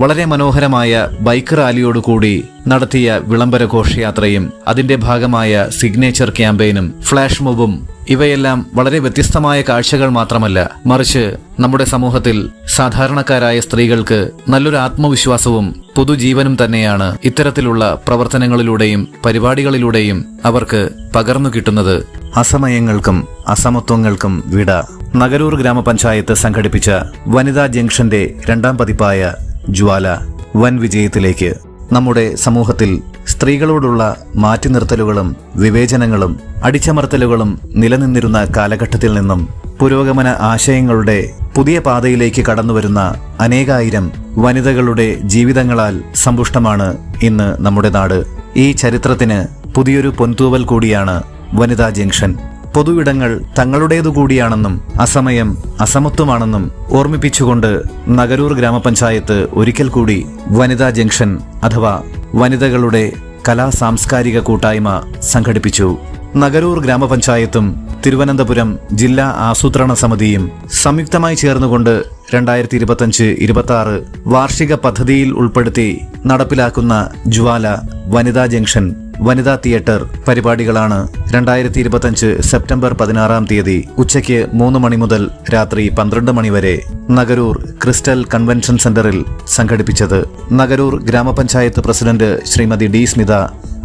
വളരെ മനോഹരമായ ബൈക്ക് റാലിയോടുകൂടി നടത്തിയ വിളംബര ഘോഷയാത്രയും അതിന്റെ ഭാഗമായ സിഗ്നേച്ചർ ക്യാമ്പയിനും ഫ്ലാഷ് മോബും ഇവയെല്ലാം വളരെ വ്യത്യസ്തമായ കാഴ്ചകൾ മാത്രമല്ല മറിച്ച് നമ്മുടെ സമൂഹത്തിൽ സാധാരണക്കാരായ സ്ത്രീകൾക്ക് നല്ലൊരു ആത്മവിശ്വാസവും പൊതുജീവനും തന്നെയാണ് ഇത്തരത്തിലുള്ള പ്രവർത്തനങ്ങളിലൂടെയും പരിപാടികളിലൂടെയും അവർക്ക് പകർന്നു കിട്ടുന്നത്. അസമയങ്ങൾക്കും അസമത്വങ്ങൾക്കും വിട. നഗരൂർ ഗ്രാമപഞ്ചായത്ത് സംഘടിപ്പിച്ച വനിതാ ജംഗ്ഷന്റെ രണ്ടാം പതിപ്പായ ജ്വാല വൻ വിജയത്തിലേക്ക് നമ്മുടെ സമൂഹത്തിൽ സ്ത്രീകളോടുള്ള മാറ്റി നിർത്തലുകളും വിവേചനങ്ങളും അടിച്ചമർത്തലുകളും നിലനിന്നിരുന്ന കാലഘട്ടത്തിൽ നിന്നും പുരോഗമന ആശയങ്ങളുടെ പുതിയ പാതയിലേക്ക് കടന്നുവരുന്ന അനേകായിരം വനിതകളുടെ ജീവിതങ്ങളാൽ സമ്പുഷ്ടമാണ് ഇന്ന് നമ്മുടെ നാട്. ഈ ചരിത്രത്തിന് പുതിയൊരു പൊൻതൂവൽ കൂടിയാണ് വനിതാ ജംഗ്ഷൻ. പൊതുവിടങ്ങൾ തങ്ങളുടേതു കൂടിയാണെന്നും അസമയം അസമത്വമാണെന്നും ഓർമ്മിപ്പിച്ചുകൊണ്ട് നഗരൂർ ഗ്രാമപഞ്ചായത്ത് ഒരിക്കൽ കൂടി വനിതാ ജംഗ്ഷൻ അഥവാ വനിതകളുടെ കലാ സാംസ്കാരിക കൂട്ടായ്മ സംഘടിപ്പിച്ചു. നഗരൂർ ഗ്രാമപഞ്ചായത്തും തിരുവനന്തപുരം ജില്ലാ ആസൂത്രണ സമിതിയും സംയുക്തമായി ചേർന്നുകൊണ്ട് രണ്ടായിരത്തി ഇരുപത്തഞ്ച് ഇരുപത്തി ആറ് വാർഷിക പദ്ധതിയിൽ ഉൾപ്പെടുത്തി നടപ്പിലാക്കുന്ന ജ്വാല വനിതാ ജംഗ്ഷൻ വനിതാ തിയേറ്റർ പരിപാടികളാണ് രണ്ടായിരത്തി ഇരുപത്തഞ്ച് സെപ്റ്റംബർ പതിനാറാം തീയതി ഉച്ചയ്ക്ക് മൂന്ന് മണി മുതൽ രാത്രി പന്ത്രണ്ട് മണി വരെ നഗരൂർ ക്രിസ്റ്റൽ കൺവെൻഷൻ സെന്ററിൽ സംഘടിപ്പിച്ചത്. നഗരൂർ ഗ്രാമപഞ്ചായത്ത് പ്രസിഡന്റ് ശ്രീമതി ഡി സ്മിത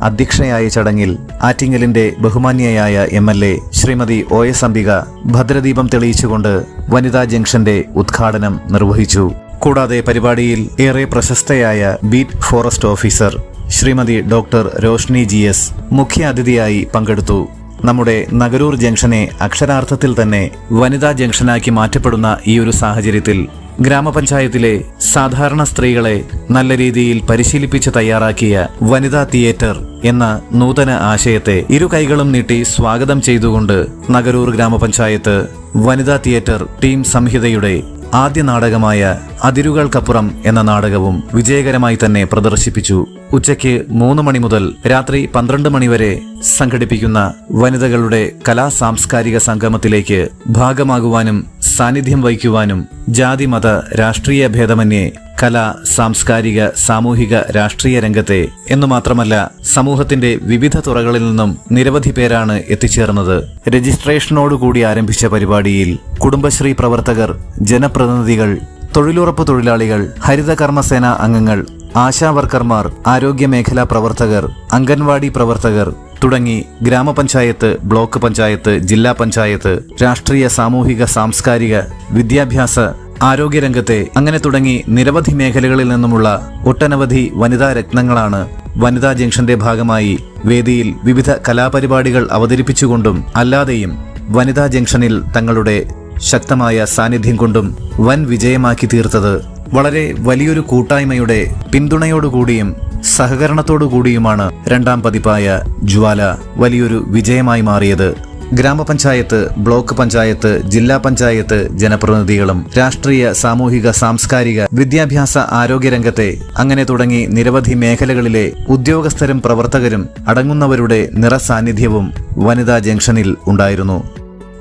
അധ്യക്ഷയായ ചടങ്ങിൽ ആറ്റിങ്ങലിന്റെ ബഹുമാന്യയായ M L A Shrimati O S Ambika ഭദ്രദീപം തെളിയിച്ചുകൊണ്ട് വനിതാ ജംഗ്ഷന്റെ ഉദ്ഘാടനം നിർവഹിച്ചു. കൂടാതെ പരിപാടിയിൽ ഏറെ പ്രശസ്തയായ beat forest officer Shrimati doctor Roshni G S മുഖ്യ അതിഥിയായി പങ്കെടുത്തു. നമ്മുടെ നഗരൂർ ജംഗ്ഷനെ അക്ഷരാർത്ഥത്തിൽ തന്നെ വനിതാ ജംഗ്ഷനാക്കി മാറ്റപ്പെടുന്ന ഈ ഒരു സാഹചര്യത്തിൽ ഗ്രാമപഞ്ചായത്തിലെ സാധാരണ സ്ത്രീകളെ നല്ല രീതിയിൽ പരിശീലിപ്പിച്ച് തയ്യാറാക്കിയ വനിതാ തിയേറ്റർ എന്ന നൂതന ആശയത്തെ ഇരു കൈകളും നീട്ടി സ്വാഗതം ചെയ്തുകൊണ്ട് നഗരൂർ ഗ്രാമപഞ്ചായത്ത് വനിതാ തിയേറ്റർ ടീം സംഹിതയുടെ ആദ്യ നാടകമായ അതിരുകൾക്കപ്പുറം എന്ന നാടകവും വിജയകരമായി തന്നെ പ്രദർശിപ്പിച്ചു. ഉച്ചയ്ക്ക് മൂന്ന് മണി മുതൽ രാത്രി പന്ത്രണ്ട് മണിവരെ സംഘടിപ്പിക്കുന്ന വനിതകളുടെ കലാ സാംസ്കാരിക സംഗമത്തിലേക്ക് ഭാഗമാകുവാനും സാന്നിധ്യം വഹിക്കുവാനും ജാതി മത രാഷ്ട്രീയ ഭേദമന്യേ കല സാംസ്കാരിക സാമൂഹിക രാഷ്ട്രീയ രംഗത്തെ എന്നു മാത്രമല്ല സമൂഹത്തിന്റെ വിവിധ തുറകളിൽ നിന്നും നിരവധി പേരാണ് എത്തിച്ചേർന്നത്. രജിസ്ട്രേഷനോടുകൂടി ആരംഭിച്ച പരിപാടിയിൽ കുടുംബശ്രീ പ്രവർത്തകർ ജനപ്രതിനിധികൾ തൊഴിലുറപ്പ് തൊഴിലാളികൾ ഹരിതകർമ്മസേന അംഗങ്ങൾ ആശാ വർക്കർമാർ ആരോഗ്യ മേഖലാ പ്രവർത്തകർ അംഗൻവാടി പ്രവർത്തകർ തുടങ്ങി ഗ്രാമപഞ്ചായത്ത് ബ്ലോക്ക് പഞ്ചായത്ത് ജില്ലാ പഞ്ചായത്ത് രാഷ്ട്രീയ സാമൂഹിക സാംസ്കാരിക വിദ്യാഭ്യാസ ആരോഗ്യരംഗത്തെ അങ്ങനെ തുടങ്ങി നിരവധി മേഖലകളിൽ നിന്നുമുള്ള ഒട്ടനവധി വനിതാ രത്നങ്ങളാണ് വനിതാ ജംഗ്ഷന്റെ ഭാഗമായി വേദിയിൽ വിവിധ കലാപരിപാടികൾ അവതരിപ്പിച്ചുകൊണ്ടും അല്ലാതെയും വനിതാ ജംഗ്ഷനിൽ തങ്ങളുടെ ശക്തമായ സാന്നിധ്യം കൊണ്ടും വൻ വിജയമാക്കി തീർത്തത്. വളരെ വലിയൊരു കൂട്ടായ്മയുടെ പിന്തുണയോടുകൂടിയും സഹകരണത്തോടുകൂടിയുമാണ് രണ്ടാം പതിപ്പായ ജ്വാല വലിയൊരു വിജയമായി മാറിയത്. ഗ്രാമപഞ്ചായത്ത് ബ്ലോക്ക് പഞ്ചായത്ത് ജില്ലാ പഞ്ചായത്ത് ജനപ്രതിനിധികളും രാഷ്ട്രീയ സാമൂഹിക സാംസ്കാരിക വിദ്യാഭ്യാസ ആരോഗ്യരംഗത്തെ അങ്ങനെ തുടങ്ങി നിരവധി മേഖലകളിലെ ഉദ്യോഗസ്ഥരും പ്രവർത്തകരും അടങ്ങുന്നവരുടെ നിറസാന്നിധ്യവും വനിതാ ജംഗ്ഷനിൽ ഉണ്ടായിരുന്നു.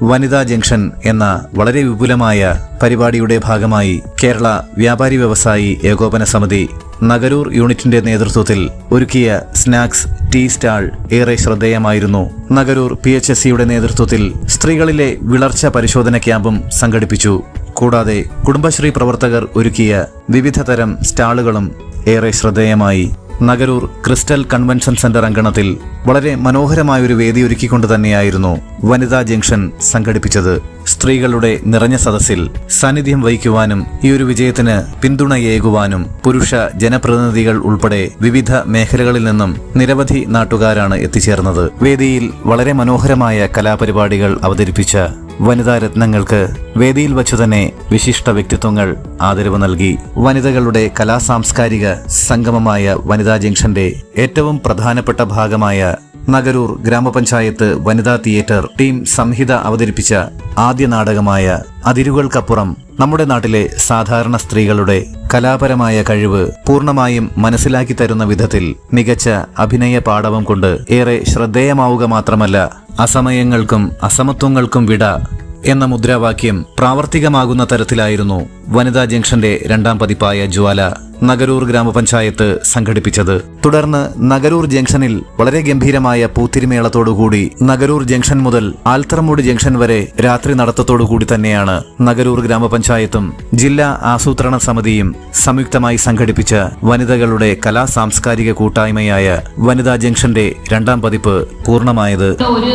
വനിതാ ജംഗ്ഷൻ എന്ന വളരെ വിപുലമായ പരിപാടിയുടെ ഭാഗമായി കേരള വ്യാപാരി വ്യവസായി ഏകോപന സമിതി നഗരൂർ യൂണിറ്റിന്റെ നേതൃത്വത്തിൽ ഒരുക്കിയ സ്നാക്സ് ടീ സ്റ്റാൾ ഏറെ ശ്രദ്ധേയമായിരുന്നു. നഗരൂർ പി എച്ച് എസ് സിയുടെ നേതൃത്വത്തിൽ സ്ത്രീകളിലെ വിളർച്ച പരിശോധന ക്യാമ്പും സംഘടിപ്പിച്ചു. കൂടാതെ കുടുംബശ്രീ പ്രവർത്തകർ ഒരുക്കിയ വിവിധതരം സ്റ്റാളുകളും ഏറെ ശ്രദ്ധേയമായി. നഗരൂർ ക്രിസ്റ്റൽ കൺവെൻഷൻ സെന്റർ അങ്കണത്തിൽ വളരെ മനോഹരമായൊരു വേദി ഒരുക്കിക്കൊണ്ട് തന്നെയായിരുന്നു വനിതാ ജംഗ്ഷൻ സംഘടിപ്പിച്ചത്. സ്ത്രീകളുടെ നിറഞ്ഞ സദസ്സിൽ സാന്നിധ്യം വഹിക്കുവാനും ഈ ഒരു വിജയത്തിന് പിന്തുണയേകുവാനും പുരുഷ ജനപ്രതിനിധികൾ ഉൾപ്പെടെ വിവിധ മേഖലകളിൽ നിന്നും നിരവധി നാട്ടുകാരാണ് എത്തിച്ചേർന്നത്. വേദിയിൽ വളരെ മനോഹരമായ കലാപരിപാടികൾ അവതരിപ്പിച്ച വനിതാ രത്നങ്ങൾക്ക് വേദിയിൽ വച്ചു തന്നെ വിശിഷ്ട വ്യക്തിത്വങ്ങൾ ആദരവ് നൽകി വനിതകളുടെ കലാസാംസ്കാരിക സംഗമമായ വനിതാ ജംഗ്ഷന്റെ ഏറ്റവും പ്രധാനപ്പെട്ട ഭാഗമായ നഗരൂർ ഗ്രാമപഞ്ചായത്ത് വനിതാ തിയേറ്റർ ടീം സംഹിത അവതരിപ്പിച്ച ആദ്യ നാടകമായ അതിരുകൾക്കപ്പുറം നമ്മുടെ നാട്ടിലെ സാധാരണ സ്ത്രീകളുടെ കലാപരമായ കഴിവ് പൂർണമായും മനസ്സിലാക്കി തരുന്ന വിധത്തിൽ മികച്ച അഭിനയ പാഠവം കൊണ്ട് ഏറെ ശ്രദ്ധേയമാവുക മാത്രമല്ല അസമയങ്ങൾക്കും അസമത്വങ്ങൾക്കും വിട എന്ന മുദ്രാവാക്യം പ്രാവർത്തികമാകുന്ന തരത്തിലായിരുന്നു വനിതാ ജംഗ്ഷന്റെ രണ്ടാം പതിപ്പായ ജ്വാല നഗരൂർ ഗ്രാമപഞ്ചായത്ത് സംഘടിപ്പിച്ചത്. തുടർന്ന് നഗരൂർ ജംഗ്ഷനിൽ വളരെ ഗംഭീരമായ പൂത്തിരിമേളത്തോടുകൂടി നഗരൂർ ജംഗ്ഷൻ മുതൽ ആൽത്തറമൂട് ജംഗ്ഷൻ വരെ രാത്രി നടത്തത്തോടുകൂടി തന്നെയാണ് നഗരൂർ ഗ്രാമപഞ്ചായത്തും ജില്ലാ ആസൂത്രണ സമിതിയും സംയുക്തമായി സംഘടിപ്പിച്ച വനിതകളുടെ കലാ സാംസ്കാരിക കൂട്ടായ്മയായ വനിതാ ജംഗ്ഷന്റെ രണ്ടാം പതിപ്പ് പൂർണമായത്. ഒരു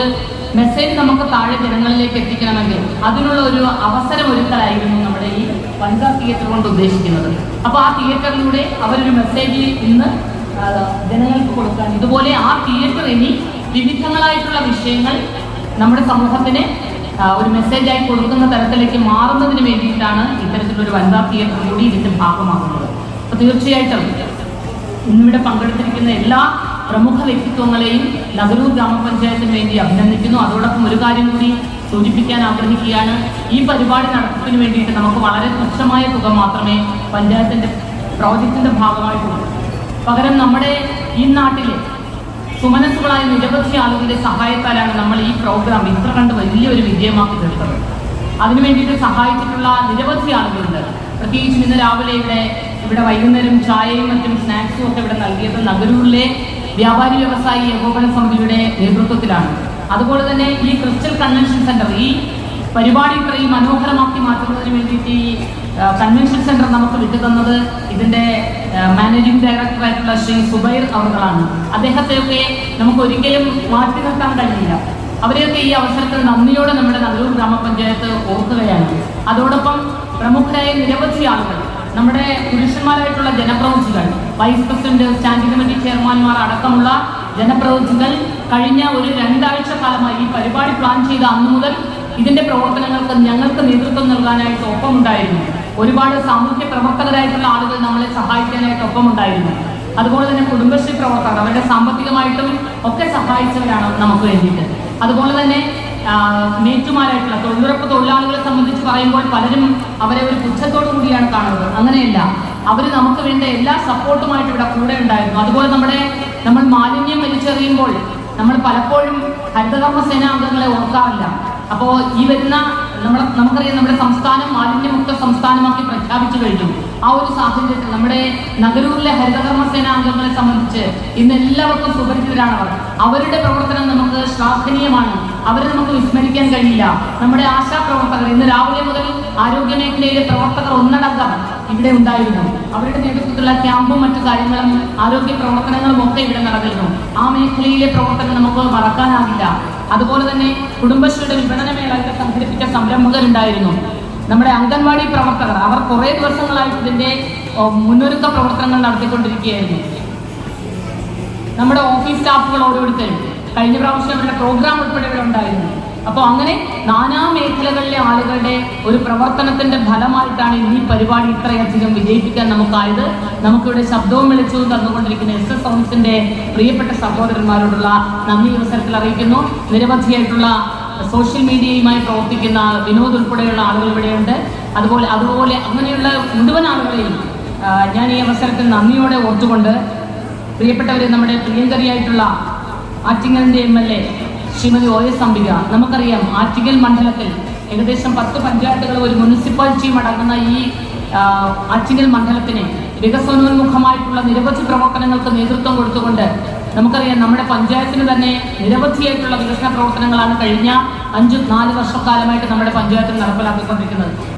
മെസ്സേജ് നമുക്ക് താഴെ ജനങ്ങളിലേക്ക് എത്തിക്കണമെങ്കിൽ അതിനുള്ള ഒരു അവസരം ഒരുക്കലായിരുന്നു നമ്മുടെ ഈ വനിതാ തിയേറ്റർ കൊണ്ട് ഉദ്ദേശിക്കുന്നത്. അപ്പോൾ ആ തിയേറ്ററിലൂടെ അവരൊരു മെസ്സേജ് ഇന്ന് ജനങ്ങൾക്ക് കൊടുക്കാൻ. ഇതുപോലെ ആ തിയേറ്റർ ഇനി വിവിധങ്ങളായിട്ടുള്ള വിഷയങ്ങൾ നമ്മുടെ സമൂഹത്തിന് ഒരു മെസ്സേജായി കൊടുക്കുന്ന തരത്തിലേക്ക് മാറുന്നതിന് വേണ്ടിയിട്ടാണ് ഇത്തരത്തിലൊരു വനിതാ തിയേറ്റർ കൂടി ഇതിന്റെ ഭാഗമാകുന്നത്. അപ്പോൾ തീർച്ചയായിട്ടും ഇന്നിവിടെ പങ്കെടുത്തിരിക്കുന്ന എല്ലാ പ്രമുഖ വ്യക്തിത്വങ്ങളെയും നഗരൂർ ഗ്രാമപഞ്ചായത്തിന് വേണ്ടി അഭിനന്ദിക്കുന്നു. അതോടൊപ്പം ഒരു കാര്യം കൂടി സൂചിപ്പിക്കാൻ ആഗ്രഹിക്കുകയാണ്. ഈ പരിപാടി നടത്തിപ്പിന് വേണ്ടിയിട്ട് നമുക്ക് വളരെ തുച്ഛമായ തുക മാത്രമേ പഞ്ചായത്തിന്റെ പ്രോജക്റ്റിന്റെ ഭാഗമായിട്ടുള്ളൂ. പകരം നമ്മുടെ ഈ നാട്ടിലെ സുമനസ്സുകളായ നിരവധി ആളുകളുടെ സഹായത്താലാണ് നമ്മൾ ഈ പ്രോഗ്രാം ഇത്ര കണ്ട് വലിയൊരു വിജയമാക്കി തീർത്തത്. അതിനു വേണ്ടിയിട്ട് സഹായിച്ചിട്ടുള്ള നിരവധി ആളുകളുണ്ട്. പ്രത്യേകിച്ചും ഇന്ന് രാവിലെ ഇവിടെ ഇവിടെ വൈകുന്നേരം ചായയും മറ്റും സ്നാക്സും ഒക്കെ ഇവിടെ നൽകിയത് നഗരൂരിലെ വ്യാപാരി വ്യവസായി ഏകോപന സമിതിയുടെ നേതൃത്വത്തിലാണ്. അതുപോലെ തന്നെ ഈ ക്രിസ്റ്റൽ കൺവെൻഷൻ സെന്റർ ഈ പരിപാടി ഇത്രയും മനോഹരമാക്കി മാറ്റുന്നതിന് വേണ്ടിയിട്ട് ഈ കൺവെൻഷൻ സെന്റർ നമുക്ക് വിട്ടു തന്നത് ഇതിന്റെ മാനേജിംഗ് ഡയറക്ടറായിട്ടുള്ള ശ്രീ സുബൈർ അവർകളാണ്. അദ്ദേഹത്തെയൊക്കെ നമുക്ക് ഒരിക്കലും മാറ്റി നിർത്താൻ കഴിയില്ല. അവരെയൊക്കെ ഈ അവസരത്തിൽ നന്ദിയോടെ നമ്മുടെ നല്ലൂർ ഗ്രാമപഞ്ചായത്ത് ഓർക്കുകയാണ്. അതോടൊപ്പം പ്രമുഖരായ നിരവധി ആളുകൾ നമ്മുടെ പുരുഷന്മാരായിട്ടുള്ള ജനപ്രതിനിധികൾ വൈസ് പ്രസിഡന്റ് സ്റ്റാൻഡിംഗ് കമ്മിറ്റി ചെയർമാൻമാർ അടക്കമുള്ള ജനപ്രതിനിധികൾ കഴിഞ്ഞ ഒരു രണ്ടാഴ്ച കാലമായി ഈ പരിപാടി പ്ലാൻ ചെയ്ത അന്നു മുതൽ ഇതിന്റെ പ്രവർത്തനങ്ങൾക്ക് ഞങ്ങൾക്ക് നേതൃത്വം നൽകാനായിട്ട് ഒപ്പമുണ്ടായിരുന്നു. ഒരുപാട് സാമൂഹ്യ പ്രവർത്തകരായിട്ടുള്ള ആളുകൾ നമ്മളെ സഹായിക്കാനായിട്ട് ഒപ്പമുണ്ടായിരുന്നു. അതുപോലെ തന്നെ കുടുംബശ്രീ പ്രവർത്തകർ അവരുടെ സാമ്പത്തികമായിട്ടും ഒക്കെ സഹായിച്ചവരാണ് നമുക്ക് വേണ്ടിയിട്ട്. അതുപോലെ തന്നെ മേറ്റുമാരായിട്ടുള്ള തൊഴിലുറപ്പ് തൊഴിലാളികളെ സംബന്ധിച്ച് പറയുമ്പോൾ പലരും അവരെ ഒരു പുച്ഛത്തോടു കൂടിയാണ് കാണുന്നത്. അങ്ങനെയല്ല. അവർ നമുക്ക് വേണ്ട എല്ലാ സപ്പോർട്ടുമായിട്ട് ഇവിടെ കൂടെ ഉണ്ടായിരുന്നു. അതുപോലെ നമ്മുടെ നമ്മൾ മാലിന്യം വലിച്ചെറിയുമ്പോൾ നമ്മൾ പലപ്പോഴും ഹരിതകർമ്മ സേനാ അംഗങ്ങളെ ഓർക്കാറില്ല. അപ്പോൾ ഈ വരുന്ന നമ്മൾ നമുക്കറിയാം നമ്മുടെ സംസ്ഥാനം മാലിന്യമുക്ത സംസ്ഥാനമാക്കി പ്രഖ്യാപിച്ചു കഴിഞ്ഞു. ആ ഒരു സാഹചര്യത്തിൽ നമ്മുടെ നഗരൂരിലെ ഹരിതകർമ്മ സേനാ അംഗങ്ങളെ സംബന്ധിച്ച് ഇന്ന് എല്ലാവർക്കും സുപരിചിതരാണ് അവർ. അവരുടെ പ്രവർത്തനം നമുക്ക് ശ്ലാഘനീയമാണ്. അവരെ നമുക്ക് വിസ്മരിക്കാൻ കഴിയില്ല. നമ്മുടെ ആശാ പ്രവർത്തകർ ഇന്ന് രാവിലെ മുതൽ ആരോഗ്യ മേഖലയിലെ പ്രവർത്തകർ ഒന്നടങ്കം ഇവിടെ ഉണ്ടായിരുന്നു. അവരുടെ നേതൃത്വത്തിലുള്ള ക്യാമ്പും മറ്റു കാര്യങ്ങളും ആരോഗ്യ പ്രവർത്തനങ്ങളും ഒക്കെ ഇവിടെ നടന്നിരുന്നു. ആ മേഖലയിലെ പ്രവർത്തനം നമുക്ക് മറക്കാനാവില്ല അതുപോലെ തന്നെ കുടുംബശ്രീയുടെ വിപണന മേളകൾ സംഘടിപ്പിച്ച സംരംഭകരുണ്ടായിരുന്നു. നമ്മുടെ അംഗൻവാടി പ്രവർത്തകർ അവർ കുറേ ദിവസങ്ങളായിട്ട് ഇതിന്റെ ഓ, മുന്നൊരുക്ക പ്രവർത്തനങ്ങൾ നടത്തിക്കൊണ്ടിരിക്കുകയായിരുന്നു. നമ്മുടെ ഓഫീസ് സ്റ്റാഫുകൾ ഓരോരുത്തരും കഴിഞ്ഞ പ്രാവശ്യം അവരുടെ പ്രോഗ്രാം ഉൾപ്പെടെ ഇവിടെ ഉണ്ടായിരുന്നു അപ്പോൾ അങ്ങനെ നാനാ മേഖലകളിലെ ആളുകളുടെ ഒരു പ്രവർത്തനത്തിന്റെ ഫലമായിട്ടാണ് ഈ പരിപാടി ഇത്രയധികം വിജയിപ്പിക്കാൻ നമുക്കായത്. നമുക്കിവിടെ ശബ്ദവും വെളിച്ചവും തന്നുകൊണ്ടിരിക്കുന്ന എസ് എസ് സൗണ്ട്സിന്റെ പ്രിയപ്പെട്ട സഹോദരന്മാരോടുള്ള നന്ദി അവസരത്തിൽ അറിയിക്കുന്നു. നിരവധിയായിട്ടുള്ള സോഷ്യൽ മീഡിയയുമായി പ്രവർത്തിക്കുന്ന വിനോദ് ഉൾപ്പെടെയുള്ള ആളുകൾ ഇവിടെയുണ്ട്. അതുപോലെ അതുപോലെ അങ്ങനെയുള്ള മുഴുവൻ ആളുകളെയും ഞാൻ ഈ അവസരത്തിൽ നന്ദിയോടെ ഓർത്തുകൊണ്ട് പ്രിയപ്പെട്ടവരെ നമ്മുടെ പ്രിയങ്കരിയായിട്ടുള്ള ആറ്റിങ്ങലിന്റെ M L A Shrimati O S Ambika. നമുക്കറിയാം ആറ്റിങ്ങൽ മണ്ഡലത്തിൽ ഏകദേശം പത്ത് പഞ്ചായത്തുകൾ ഒരു മുനിസിപ്പാലിറ്റിയും അടങ്ങുന്ന ഈ ആറ്റിങ്ങൽ മണ്ഡലത്തിന് വികസനോന്മുഖമായിട്ടുള്ള നിരവധി പ്രവർത്തനങ്ങൾക്ക് നേതൃത്വം കൊടുത്തുകൊണ്ട് നമുക്കറിയാം നമ്മുടെ പഞ്ചായത്തിന് തന്നെ നിരവധിയായിട്ടുള്ള വികസന പ്രവർത്തനങ്ങളാണ് കഴിഞ്ഞ അഞ്ച് നാല് വർഷക്കാലമായിട്ട് നമ്മുടെ പഞ്ചായത്തിൽ നടപ്പിലാക്കിക്കൊണ്ടിരിക്കുന്നത്.